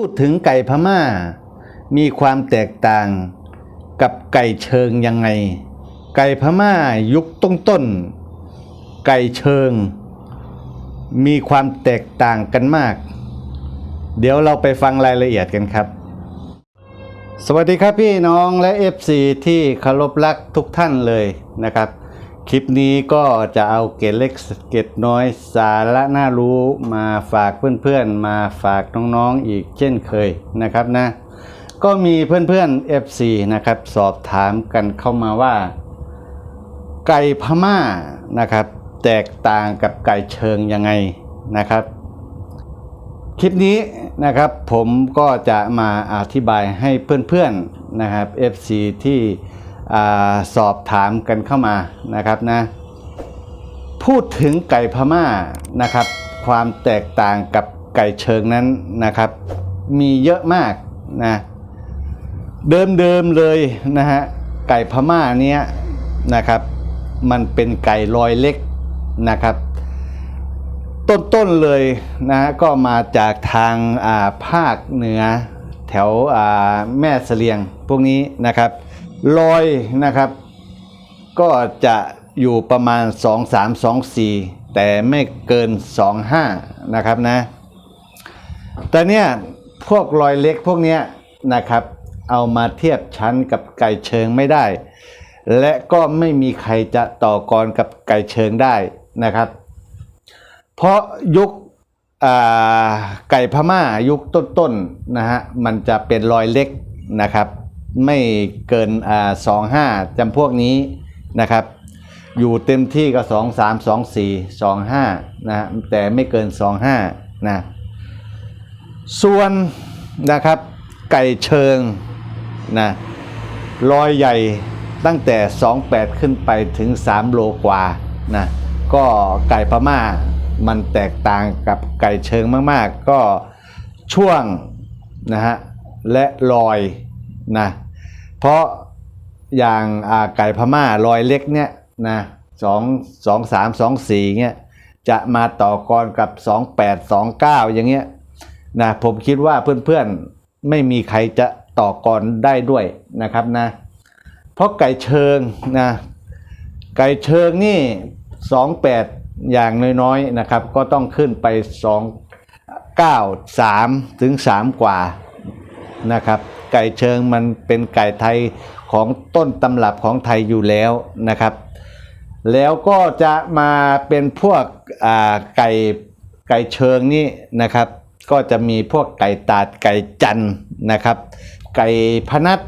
พูดถึงไก่พม่า มีความแตกต่างกับไก่เชิงยังไง ไก่พม่ายุคต้นต้น ไก่เชิง มีความแตกต่างกันมาก เดี๋ยวเราไปฟังรายละเอียดกันครับ สวัสดีครับพี่น้องและ FC ที่เคารพรักทุกท่านเลยนะครับ คลิปนี้ก็จะเอาเกร็ดเล็กเกร็ดน้อยสาระน่ารู้มาฝากเพื่อนๆ มาฝากน้องๆอีกเช่นเคยนะครับนะ ก็มีเพื่อนๆ FC นะครับสอบถามกันเข้ามาว่า ไก่พม่านะครับ แตกต่างกับไก่เชิงยังไงนะครับ คลิปนี้นะครับผมก็จะมาอธิบายให้เพื่อนๆนะครับ FC ที่ อสอบถามกันเข้ามานะครับนะพูดถึงไก่พม่านะครับ ความแตกต่างกับไก่เชิงนั้นนะครับ มีเยอะมากนะเดิมๆเลยนะฮะไก่พม่าเนี้ยนะครับ มันเป็นไก่ลอยเล็กนะครับ ต้นๆเลยนะก็มาจากทางาภาคเหนือแถวแม่เสลียงพวกนี้นะครับ ลอยนะครับ ก็จะอยู่ประมาณ 2 3 2 4 แต่ไม่เกิน 2 5 นะครับนะ แต่เนี่ยพวกรอยเล็กพวกเนี้ยนะครับ เอามาเทียบชั้นกับไก่เชิงไม่ได้ และก็ไม่มีใครจะต่อกรกับไก่เชิงได้นะครับ เพราะยุคไก่พม่ายุคต้นๆนะฮะมันจะเป็นรอยเล็กนะครับ ไม่เกินอ่าสองห้าจำพวกนี้นะครับ อยู่เต็มที่ก็สองสามสองสี่สองห้านะแต่ไม่เกินสองห้านะส่วนนะครับไก่เชิงนะรอยใหญ่ตั้งแต่ 28 ขึ้นไปถึง 3 โลกว่านะก็ไก่พม่ามันแตกต่างกับไก่เชิงมาก ๆ ก็ช่วงนะฮะและรอยนะ เพราะอย่างาไก่พม่ารอยเล็กเนี่ยนะสองสองสามสองสี่เงี้ยจะมาต่อกรกับ28 29อย่างเงี้ยนะผมคิดว่าเพื่อนๆไม่มีใครจะต่อกรได้ด้วยนะครับนะเพราะไก่เชิงนะไก่เชิงนี่สองแปดอย่างน้อยๆนะครับ ก็ต้องขึ้นไปสองเก้าสามถึงสามกว่านะครับ ไก่เชิงมันเป็นไก่ไทยของต้นตำรับของไทยอยู่แล้วนะครับ แล้วก็จะมาเป็นพวกไก่ไก่เชิงนี่นะครับ ก็จะมีพวกไก่ตาดไก่จันนะครับ ไก่พนัด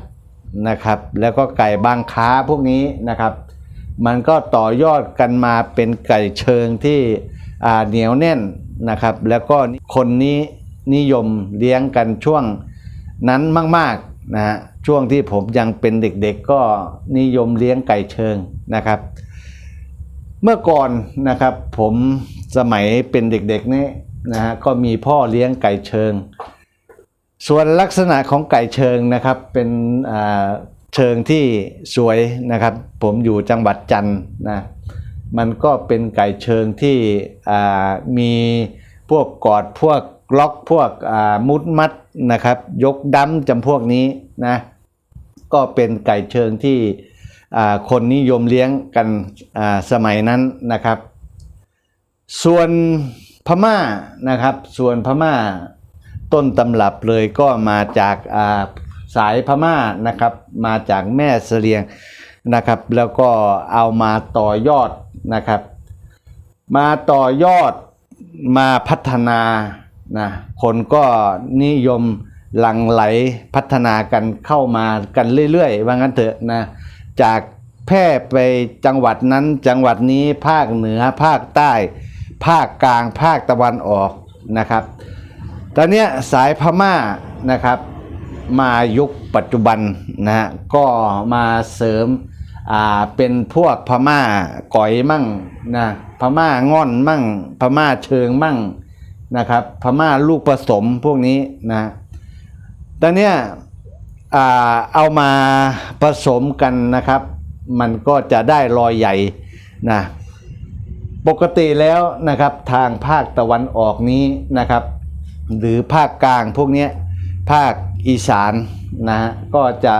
นะครับ แล้วก็ไก่บางค้าพวกนี้นะครับ มันก็ต่อยอดกันมาเป็นไก่เชิงที่เหนียวแน่นนะครับ แล้วก็คนนี้นิยมเลี้ยงกันช่วง นั้นมากๆนะฮะช่วงที่ผมยังเป็นเด็กๆก็นิยมเลี้ยงไก่เชิงนะครับ เมื่อก่อนนะครับผมสมัยเป็นเด็กๆนี่นะฮะก็มีพ่อเลี้ยงไก่เชิง ส่วนลักษณะของไก่เชิงนะครับเป็นเชิงที่สวยนะครับ ผมอยู่จังหวัดจันทร์นะมันก็เป็นไก่เชิงที่มีพวกกอดพวก ล็อกพวกมุดมัดนะครับ ยกดั้มจำพวกนี้นะก็เป็นไก่เชิงที่คนนิยมเลี้ยงกันสมัยนั้นนะครับ ส่วนพม่านะครับ ส่วนพม่าต้นตำรับเลยก็มาจากาสายพม่านะครับ มาจากแม่เสลียงนะครับ แล้วก็เอามาต่อยอดนะครับ มาต่อยอดมาพัฒนา นะคนก็นิยมหลั่งไหลพัฒนากันเข้ามากันเรื่อยๆว่างั้นเถอะนะจากแพร่ไปจังหวัดนั้นจังหวัดนี้ภาคเหนือภาคใต้ ภาคกลางภาคตะวันออกนะครับ ตอนนี้สายพม่านะครับมายุคปัจจุบันนะฮะก็มาเสริมอ่าเป็นพวกพม่าก๋อยมั่งนะพม่าง่อนมั่ง พม่าเชิงมั่ง นะครับพม่าลูกผสมพวกนี้นะตอนเนี้ยอเอามาผสมกันนะครับ มันก็จะได้รอยใหญ่นะปกติแล้วนะครับทางภาคตะวันออกนี้นะครับ หรือภาคกลางพวกนี้ภาคอีสานนะฮะก็จะ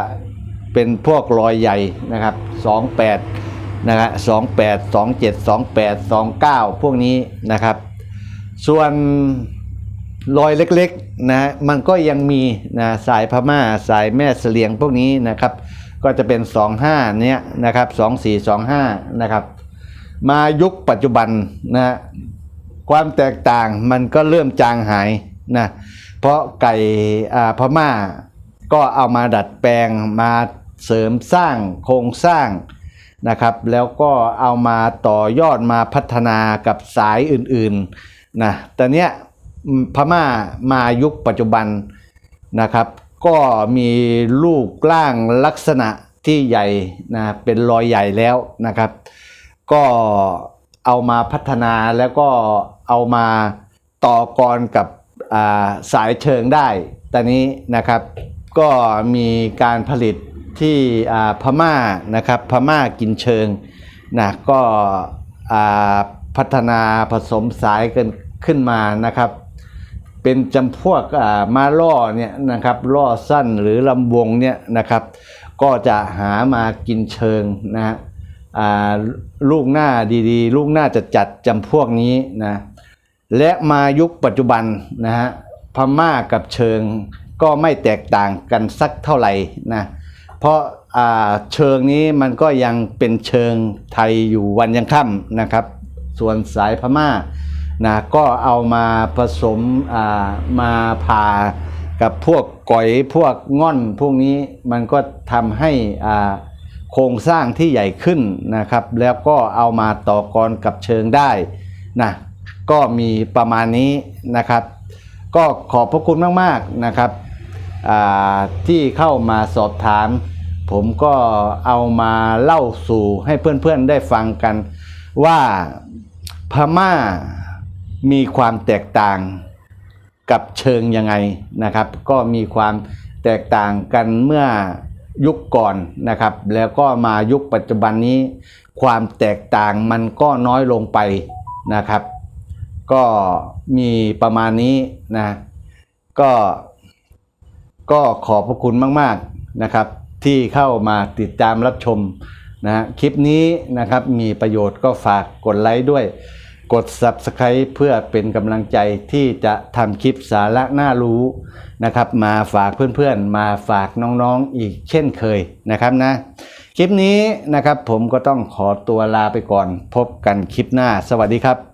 เป็นพวกรอยใหญ่นะครับ 28นะฮะ28 27 28 29 พวกนี้นะครับ ส่วนรอยเล็กๆนะมันก็ยังมีนะสายพม่าสายแม่เสลียงพวกนี้นะครับ ก็จะเป็น 25 เนี้ยนะครับ 2425 นะครับ มายุคปัจจุบันนะความแตกต่างมันก็เริ่มจางหายนะเพราะไก่อ่าพม่าก็เอามาดัดแปลงมาเสริมสร้างโครงสร้างนะครับ แล้วก็เอามาต่อยอดมาพัฒนากับสายอื่นๆ นะแต่เนี้ยพม่ามายุคปัจจุบันนะครับ ก็มีลูกร่างลักษณะที่ใหญ่นะเป็นรอยใหญ่แล้วนะครับ ก็เอามาพัฒนาแล้วก็เอามาต่อกรกับาสายเชิงได้ตอนนี้นะครับก็มีการผลิตที่พม่านะครับพม่ากินเชิงนะก็ พัฒนาผสมสายกันขึ้นมานะครับ เป็นจำพวกมาล่อเนี่ยนะครับล่อสั้นหรือลำวงเนี่ยนะครับ ก็จะหามากินเชิงนะฮะลูกหน้าดีๆ ลูกหน้าจะจัดจำพวกนี้นะและมายุคปัจจุบันนะฮะพม่ากับเชิงก็ไม่แตกต่างกันสักเท่าไหร่นะเพราะเชิงนี้มันก็ยังเป็นเชิงไทยอยู่วันยังค่ำนะครับ ส่วนสายพม่านะก็เอามาผสมอ่ามาผ่ากับพวกก๋อยพวกง่อนพวกนี้มันก็ทำให้อ่าโครงสร้างที่ใหญ่ขึ้นนะครับ แล้วก็เอามาต่อกรกับเชิงได้นะก็มีประมาณนี้นะครับ ก็ขอบพระคุณมากๆนะครับที่เข้ามาสอบถาม ผมก็เอามาเล่าสู่ให้เพื่อนๆได้ฟังกันว่า พม่ามีความแตกต่างกับเชิงยังไงนะครับ ก็มีความแตกต่างกันเมื่อยุคก่อนนะครับ แล้วก็มายุคปัจจุบันนี้ ความแตกต่างมันก็น้อยลงไปนะครับ ก็มีประมาณนี้นะก็ก็ขอบพระคุณมาก ๆนะครับ ที่เข้ามาติดตามรับชม นะคลิปนี้นะครับมีประโยชน์ก็ฝากกดไลค์ด้วย กด Subscribe เพื่อเป็นกำลังใจที่จะทำคลิปสาระน่ารู้นะครับมาฝากเพื่อนๆ มาฝากน้องๆอีกเช่นเคยนะครับนะ คลิปนี้นะครับผมก็ต้องขอตัวลาไปก่อนพบกันคลิปหน้า สวัสดีครับ